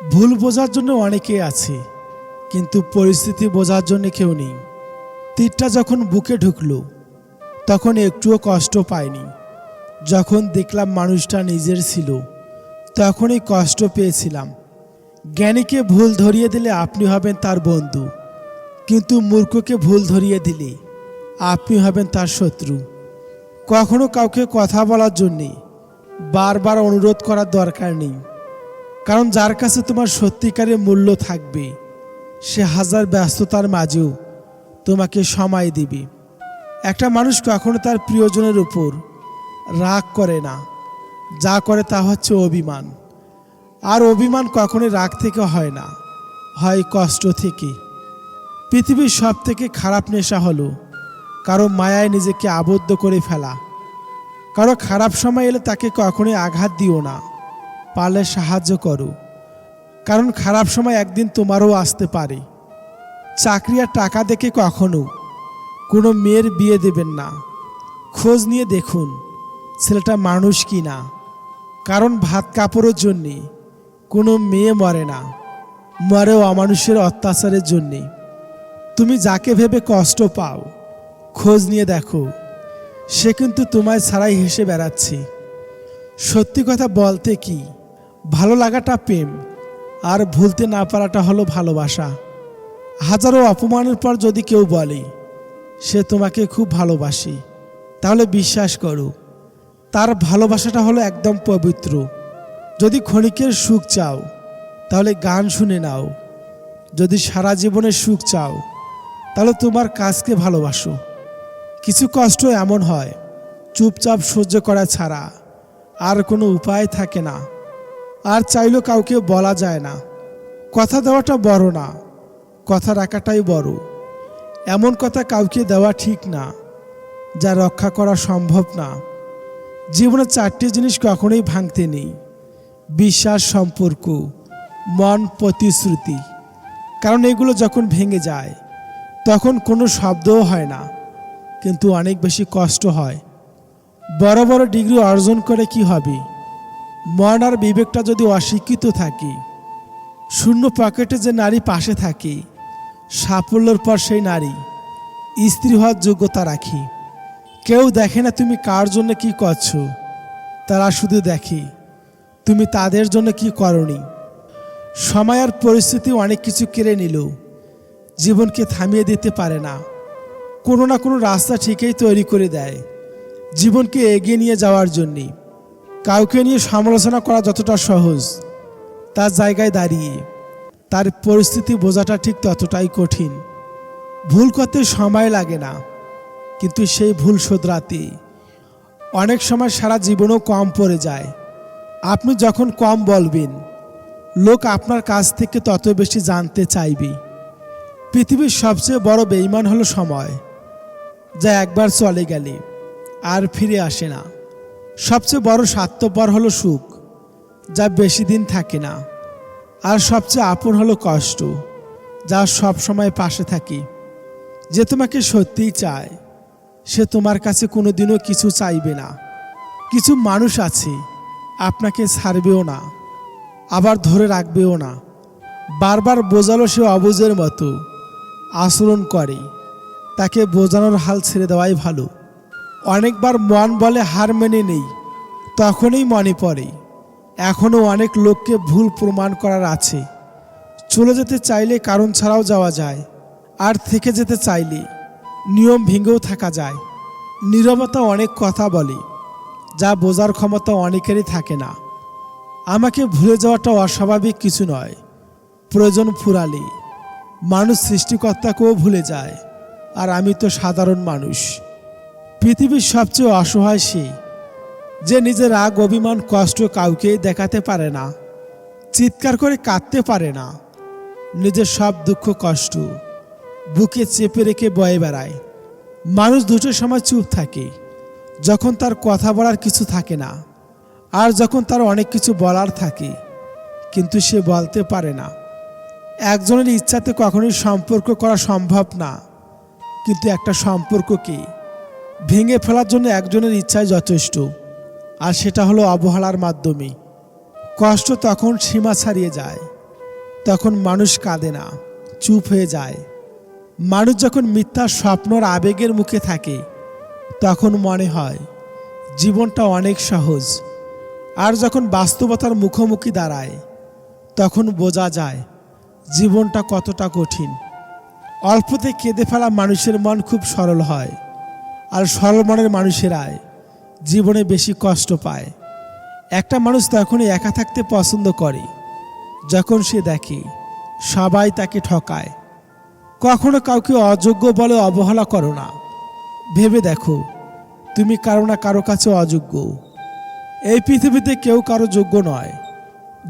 ভুল বোঝার জন্য অনেকে আছে, কিন্তু পরিস্থিতি বোঝার জন্য কেউ নেই। তীরটা যখন বুকে ঢুকলো, তখন একটুও কষ্ট পায়নি যখন দেখলাম মানুষটা নিজের ছিল, তখনই কষ্ট পেয়েছিলাম। জ্ঞানীকে ভুল ধরিয়ে দিলে আপনি হবেন তার বন্ধু, কিন্তু মূর্খকে ভুল ধরিয়ে দিলে আপনি হবেন তার শত্রু। কখনো কাউকে কথা বলার জন্যে বারবার অনুরোধ করার দরকার নেই। কারণ যার কাছে তোমার সত্যিকারের মূল্য থাকবে, সে হাজার ব্যস্ততার মাঝেও তোমাকে সময় দিবে। একটা মানুষ কখনো তার প্রিয়জনের উপর রাগ করে না। যা করে তা হচ্ছে অভিমান। আর অভিমান কখনোই রাগ থেকে হয় না, হয় কষ্ট থেকে। পৃথিবীর সব থেকে খারাপ নেশা হলো কারও মায়ায় নিজেকে আবদ্ধ করে ফেলা। কারও খারাপ সময় এলে তাকে কখনোই আঘাত দিও না। পারলে সাহায্য করো। কারণ খারাপ সময় একদিন তোমারও আসতে পারে। চাকরি আর টাকা দেখে কখনো কোনো মেয়ের বিয়ে দেবেন না। খোঁজ নিয়ে দেখুন ছেলেটা মানুষ কি না। কারণ ভাত কাপড়ের জন্যে কোনো মেয়ে মরে না। মরেও অমানুষের অত্যাচারের জন্যে। তুমি যাকে ভেবে কষ্ট পাও, খোঁজ নিয়ে দেখো। সে কিন্তু তোমায় ছাড়াই হেসে বেড়াচ্ছে। সত্যি কথা বলতে কি ভালো লাগাটা প্রেম, আর ভুলতে না পারাটা হলো ভালোবাসা। হাজারো অপমানের পর যদি কেউ বলে, সে তোমাকে খুব ভালোবাসি, তাহলে বিশ্বাস করো, তার ভালোবাসাটা হলো একদম পবিত্র। যদি ক্ষণিকের সুখ চাও, তাহলে গান শুনে নাও। যদি সারা জীবনের সুখ চাও, তাহলে তোমার কাজকে ভালোবাসো। কিছু কষ্ট এমন হয়, চুপচাপ সহ্য করা ছাড়া, আর কোনো উপায় থাকে না। আর চাইলেও কাউকে বলা যায় না। কথা দেওয়াটা বড় না, কথা রাখাটাই বড়। এমন কথা কাউকে দেওয়া ঠিক না, যা রক্ষা করা সম্ভব না। জীবনে চারটি জিনিস কখনোই ভাঙতে নেই। বিশ্বাস, সম্পর্ক, মন, প্রতিশ্রুতি। কারণ এগুলো যখন ভেঙে যায়, তখন কোনো শব্দও হয় না, কিন্তু অনেক বেশি কষ্ট হয়। বড় বড় ডিগ্রি অর্জন করে কি হবে? মন আর বিবেকটা যদি অশিক্ষিত থাকে, শূন্য পকেটে যে নারী পাশে থাকে, সাফল্যের পর সেই নারী স্ত্রী হওয়ার যোগ্যতা রাখি। কেউ দেখে না তুমি কার জন্য কি করছ, তারা শুধু দেখে, তুমি তাদের জন্য কি করনি। সময় আর পরিস্থিতি অনেক কিছু কেড়ে নিল, জীবনকে থামিয়ে দিতে পারে না। কোনো না কোনো রাস্তা ঠিকই তৈরি করে দেয়, জীবনকে এগিয়ে নিয়ে যাওয়ার জন্যে। কাউকে নিয়ে সমালোচনা করা যতটা সহজ, তার জায়গায় দাঁড়িয়ে তার পরিস্থিতি বোঝাটা ঠিক ততটাই কঠিন। ভুল করতে সময় লাগে না, কিন্তু সেই ভুল শোধরাতে অনেক সময় সারা জীবনও কম পড়ে যায়। আপনি যখন কম বলবেন, লোক আপনার কাছ থেকে তত বেশি জানতে চাইবে। পৃথিবীর সবচেয়ে বড় বেইমান হলো সময়, যা একবার চলে গেলে আর ফিরে আসে না। সবচেয়ে বড় স্বার্থপর হলো সুখ, যা বেশি দিন থাকে না। আর সবচেয়ে আপন হলো কষ্ট, যা সব সময় পাশে থাকি। যে তোমাকে সত্যিই চায়, সে তোমার কাছে কোনোদিনও কিছু চাইবে না। কিছু মানুষ আছে, আপনাকে ছাড়বেও না, আবার ধরে রাখবেও না। বারবার বোঝালো সে অবুজের মতো, আচরণ করে, তাকে বোঝানোর হাল ছেড়ে দেওয়াই ভালো। অনেকবার মন বলে হার মেনে নেই, তখনই মনে পড়ে এখনও অনেক লোককে ভুল প্রমাণ করার আছে। চলে যেতে চাইলে কারণ ছাড়াও যাওয়া যায়, আর থেকে যেতে চাইলে নিয়ম ভেঙেও থাকা যায়। নীরবতা অনেক কথা বলে, যা বোঝার ক্ষমতা অনেকেরই থাকে না। আমাকে ভুলে যাওয়াটা অস্বাভাবিক কিছু নয়, প্রয়োজন ফুরালে। মানুষ সৃষ্টিকর্তাকেও ভুলে যায়, আর আমি তো সাধারণ মানুষ। পৃথিবীর সবচেয়ে অসহায় সে যে নিজের রাগ, অভিমান, কষ্ট কাউকে দেখাতে পারে না, চিৎকার করে কাঁদতে পারে না, নিজের সব দুঃখ, কষ্ট বুকে চেপে রেখে বয়ে বেড়ায়। মানুষ দুটোর সময় চুপ থাকে, যখন তার কথা বলার কিছু থাকে না, আর যখন তার অনেক কিছু বলার থাকে, কিন্তু সে বলতে পারে না। একজনের ইচ্ছাতে কখনোই সম্পর্ক করা সম্ভব না, কিন্তু একটা সম্পর্ককে ভেঙে ফেলার জন্য একজনের ইচ্ছাই যথেষ্ট, আর সেটা হলো অবহেলার মাধ্যমে। কষ্ট তখন সীমা ছাড়িয়ে যায়, তখন মানুষ কাঁদে না, চুপ হয়ে যায়। মানুষ যখন মিথ্যা স্বপ্নর আবেগের মুখে থাকে, তখন মনে হয়, জীবনটা অনেক সহজ। আর যখন বাস্তবতার মুখোমুখি দাঁড়ায়, তখন বোঝা যায়, জীবনটা কতটা কঠিন। অল্পতে কেঁদে ফেলা মানুষের মন খুব সরল হয়। আর সরল মনের মানুষেরাই জীবনে বেশি কষ্ট পায়। একটা মানুষ তখনই একা থাকতে পছন্দ করে, যখন সে দেখে সবাই তাকে ঠকায়। কখনো কাউকে অযোগ্য বলে অবহেলা করো না। ভেবে দেখো, তুমি কারও না কারও কাছে অযোগ্য। এই পৃথিবীতে কেউ কারও যোগ্য নয়,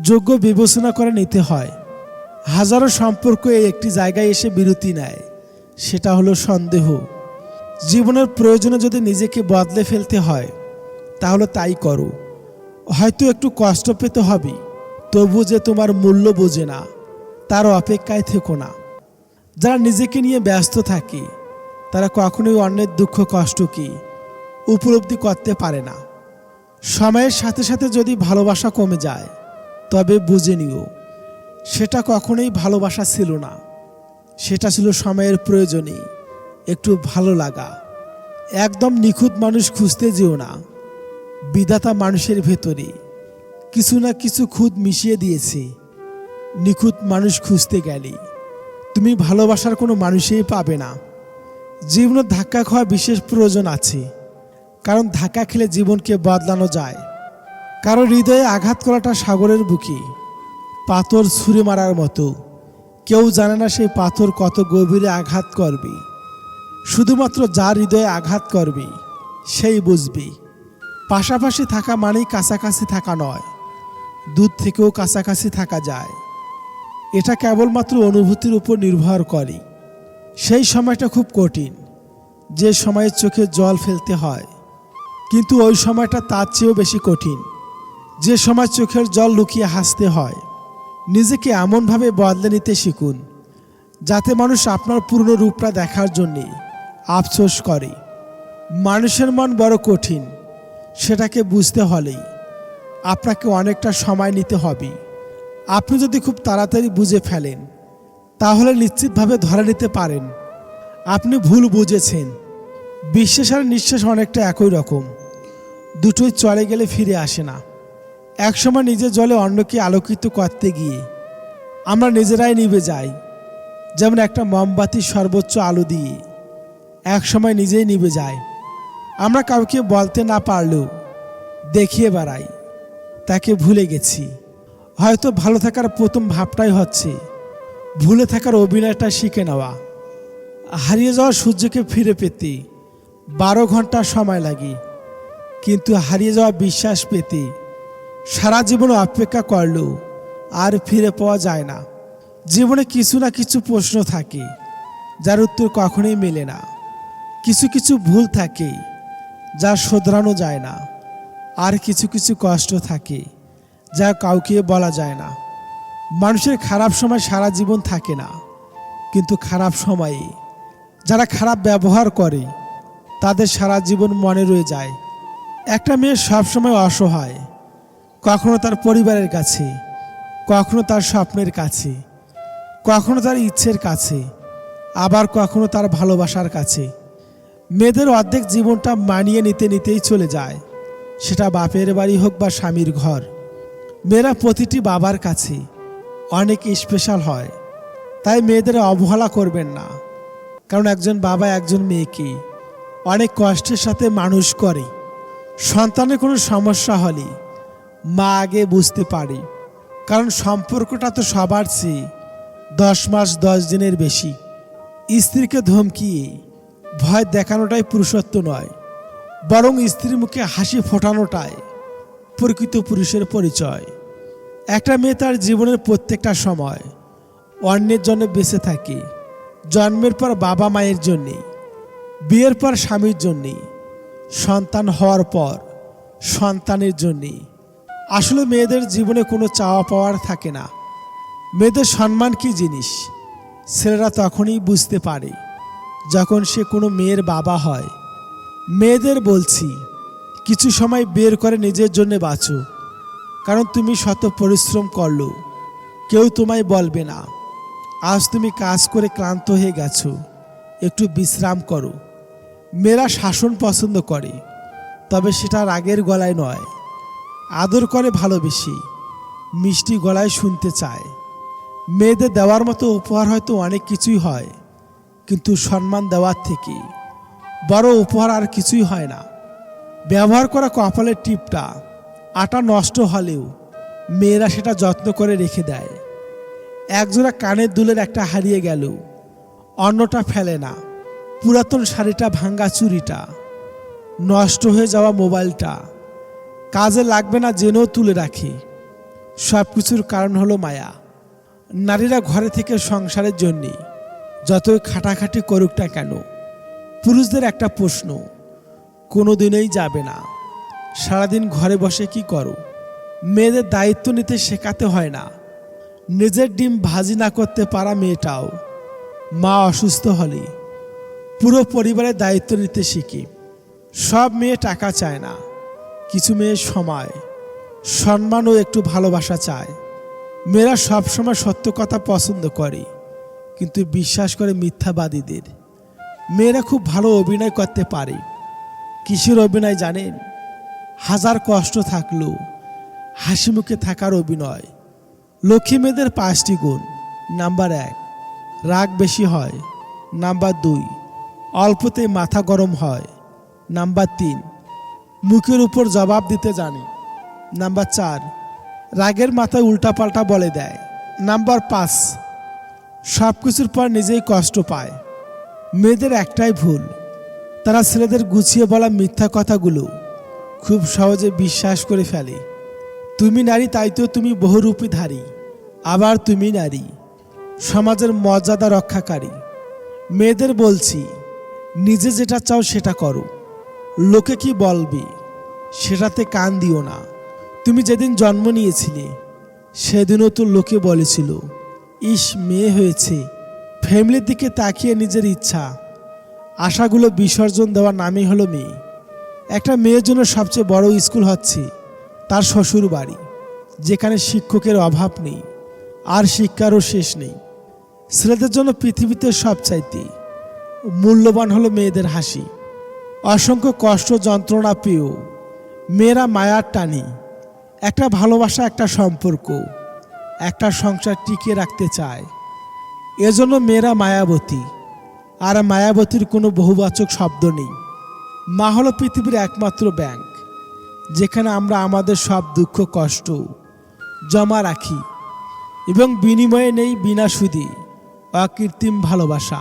যোগ্য বিবেচনা করে নিতে হয়। হাজারো সম্পর্ক এই একটি জায়গায় এসে বিরতি নেয়, সেটা হলো সন্দেহ। জীবনের প্রয়োজনে যদি নিজেকে বদলে ফেলতে হয়, তাহলে তাই করো। হয়তো একটু কষ্ট পেতে হবে তবু যে তোমার মূল্য বোঝে না, তার অপেক্ষায় থেকো না। যারা নিজেকে নিয়ে ব্যস্ত থাকে, তারা কখনোই অন্যের দুঃখ কষ্টকে উপলব্ধি করতে পারে না। সময়ের সাথে সাথে যদি ভালোবাসা কমে যায়, তবে বুঝে নিও, সেটা কখনোই ভালোবাসা ছিল না। সেটা ছিল সময়ের প্রয়োজনে একটু ভালো লাগা। একদম নিখুঁত মানুষ খুঁজতে যেও না। বিধাতা মানুষের ভেতরে কিছু না কিছু খুদ মিশিয়ে দিয়েছে। নিখুঁত মানুষ খুঁজতে গেলে তুমি ভালোবাসার কোনো মানুষই পাবে না। জীবনে ধাক্কা খাওয়া বিশেষ প্রয়োজন আছে। কারণ ধাক্কা খেলে জীবনকে বদলানো যায়। কারও হৃদয়ে আঘাত করাটা সাগরের বুকে, পাথর ছুঁড়ে মারার মতো। কেউ জানে না সেই পাথর কত গভীরে আঘাত করবে। শুধুমাত্র যার হৃদয়ে আঘাত করবি, সেই বুঝবি। পাশাপাশি থাকা মানেই কাছাকাছি থাকা নয়, দূর থেকেও কাছাকাছি থাকা যায়। এটা কেবলমাত্র অনুভূতির উপর নির্ভর করে। সেই সময়টা খুব কঠিন, যে সময়ে চোখে জল ফেলতে হয়। কিন্তু ওই সময়টা তার চেয়েও বেশি কঠিন, যে সময় চোখের জল লুকিয়ে হাসতে হয়। নিজেকে এমনভাবে বদলে নিতে শিখুন, যাতে মানুষ আপনার পূর্ণ রূপটা দেখার জন্যে আফসোস করে। মানুষের মন বড় কঠিন, সেটাকে বুঝতে হলেই আপনাকে অনেকটা সময় নিতে হবে। আপনি যদি খুব তাড়াতাড়ি বুঝে ফেলেন, তাহলে নিশ্চিতভাবে ধরে নিতে পারেন। আপনি ভুল বুঝেছেন। বিশ্বাস আর নিঃশ্বাস অনেকটা একই রকম। দুটোই চলে গেলে ফিরে আসে না। একসময় নিজের জলে অন্যকে আলোকিত করতে গিয়ে আমরা নিজেরাই নিভে যাই। যেমন একটা মোমবাতি সর্বোচ্চ আলো দিয়ে। একসময় নিজেই নিভে যায়। আমরা কাউকে বলতে না পারলেও দেখিয়ে বেড়াই। তাকে ভুলে গেছি। হয়তো ভালো থাকার প্রথম ভাবটাই হচ্ছে ভুলে থাকার অভিনয়টা শিখে নেওয়া। হারিয়ে যাওয়া সূর্যকে ফিরে পেতে বারো ঘণ্টা সময় লাগে। কিন্তু হারিয়ে যাওয়া বিশ্বাস পেতে সারা জীবন অপেক্ষা করলেও আর ফিরে পাওয়া যায় না। জীবনে কিছু না কিছু প্রশ্ন থাকে, যার উত্তর কখনোই মেলে না। কিছু কিছু ভুল থাকে যা শোধরানো যায় না, আর কিছু কিছু কষ্ট থাকে যা কাউকে বলা যায় না। মানুষের খারাপ সময় সারা জীবন থাকে না, কিন্তু খারাপ সময়ে যারা খারাপ ব্যবহার করে, তাদের সারা জীবন মনে রয়ে যায়। একটা মেয়ে সবসময় অসহায়, কখনো তার পরিবারের কাছে, কখনো তার স্বপ্নের কাছে, কখনো তার ইচ্ছের কাছে, আবার কখনো তার ভালোবাসার কাছে। মেয়েদের অর্ধেক জীবনটা মানিয়ে নিতে নিতেই চলে যায়। সেটা বাপের বাড়ি হোক বা স্বামীর ঘর, মেয়েরা প্রতিটি বাবার কাছে অনেক স্পেশাল হয়। তাই মেয়েদের অবহেলা করবেন না। কারণ একজন বাবা একজন মেয়েকে অনেক কষ্টের সাথে মানুষ করে। সন্তানের কোনো সমস্যা হলে মা আগে বুঝতে পারে। কারণ সম্পর্কটা তো সবার চেয়ে দশ মাস দশ দিনের বেশি। স্ত্রীকে ধমকিয়ে ভয় দেখানোটাই পুরুষত্ব নয়, বরং স্ত্রীর মুখে হাসি ফোটানোটাই প্রকৃত পুরুষের পরিচয়। একটা মেয়ে তার জীবনের প্রত্যেকটা সময় অন্যের জন্য বেঁচে থাকে, জন্মের পর বাবা মায়ের জন্যে, বিয়ের পর স্বামীর জন্যে, সন্তান হওয়ার পর সন্তানের জন্যে। আসলে মেয়েদের জীবনে কোনো চাওয়া পাওয়ার থাকে না। মেয়েদের সম্মান কি জিনিস? ছেলেরা তখনই বুঝতে পারে। যখন সে কোনো মেয়ের বাবা হয়। মেয়েদের বলছি, কিছু সময় বের করে নিজের জন্য বাঁচো। কারণ তুমি শত পরিশ্রম করল। কেউ তোমায় বলবে না। আজ তুমি কাজ করে ক্লান্ত হয়ে গেছো। একটু বিশ্রাম করো। মেয়েরা শাসন পছন্দ করে, তবে সেটা রাগের গলায় নয়। আদর করে ভালোবেসে, মিষ্টি গলায় শুনতে চায়। মেয়েদের দেওয়ার মতো উপহার হয়তো অনেক কিছুই হয়। কিন্তু সম্মান দেওয়ার থেকে। বড় উপহার আর কিছুই হয় না। ব্যবহার করা কপালের টিপটা, আটা নষ্ট হলেও মেয়েরা সেটা যত্ন করে রেখে দেয়। একজোড়া কানের দুলের একটা হারিয়ে গেল। অন্যটা ফেলে না। পুরাতন শাড়িটা ভাঙ্গা চুরিটা। নষ্ট হয়ে যাওয়া মোবাইলটা। কাজে লাগবে না জেনেও তুলে রাখি। সব কিছুর কারণ হলো মায়া। নারীরা ঘরে থেকে সংসারের জন্যে। যতই খাটাখাটি করুক না কেন, পুরুষদের একটা প্রশ্ন কোনো দিনেই যাবে না। সারাদিন ঘরে বসে কি করো? মেয়েদের দায়িত্ব নিতে শেখাতে হয় না। নিজের ডিম ভাজি না করতে পারা মেয়েটাও। মা অসুস্থ হলে পুরো পরিবারের দায়িত্ব নিতে শিখি। সব মেয়ে টাকা চায় না। কিছু মেয়ে সময়, সম্মান ও একটু ভালোবাসা চায়। মেয়েরা সবসময় সত্য কথা পছন্দ করে। কিন্তু বিশ্বাস করে মিথ্যাবাদীদের। মেয়েরা খুব ভালো অভিনয় করতে পারে। কিসের অভিনয় জানেন, হাজার কষ্ট থাকলেও হাসি মুখে থাকার অভিনয়। লক্ষ্মী মেয়েদের পাঁচটি গুণ। নাম্বার এক, রাগ বেশি হয়। নাম্বার দুই, অল্পতেই মাথা গরম হয়। নাম্বার তিন, মুখের উপর জবাব দিতে জানে। নাম্বার চার, রাগের মাথায় উল্টাপাল্টা বলে দেয়। নাম্বার পাঁচ সব কিছুর পর নিজেই কষ্ট পায়। মেয়েদের একটাই ভুল, তারা ছেলেদের গুছিয়ে বলা মিথ্যা কথাগুলো খুব সহজে বিশ্বাস করে ফেলে। তুমি নারী, তাই তো তুমি বহুরূপী ধারী, আবার তুমি নারী, সমাজের মর্যাদা রক্ষাকারী। মেয়েদের বলছি, নিজে যেটা চাও সেটা করো, লোকে কি বলবে সেটাতে কান দিও না। তুমি যেদিন জন্ম নিয়েছিলে, সেদিনও তো লোকে বলেছিল ইস মেয়ে হয়েছে। ফ্যামিলির দিকে তাকিয়ে নিজের ইচ্ছা। আশাগুলো বিসর্জন দেওয়ার নামই হলো মেয়ে। একটা মেয়ের জন্য সবচেয়ে বড় স্কুল হচ্ছে তার শ্বশুর বাড়ি, যেখানে শিক্ষকের অভাব নেই, আর শিক্ষারও শেষ নেই। ছেলেদের জন্য পৃথিবীতে সবচাইতে মূল্যবান হলো মেয়েদের হাসি। অসংখ্য কষ্ট, যন্ত্রণা পেয়েও মেয়েরা মায়ার টানি। একটা ভালোবাসা, একটা সম্পর্ক। একটা সংসার টিকিয়ে রাখতে চায়। এজন্য মেয়েরা মায়াবতী। আর মায়াবতীর কোনো বহুবাচক শব্দ নেই। মা হলো পৃথিবীর একমাত্র ব্যাংক, যেখানে আমরা আমাদের সব দুঃখ, কষ্ট জমা রাখি এবং বিনিময়ে নেই বিনা সুদী অকৃত্রিম ভালোবাসা।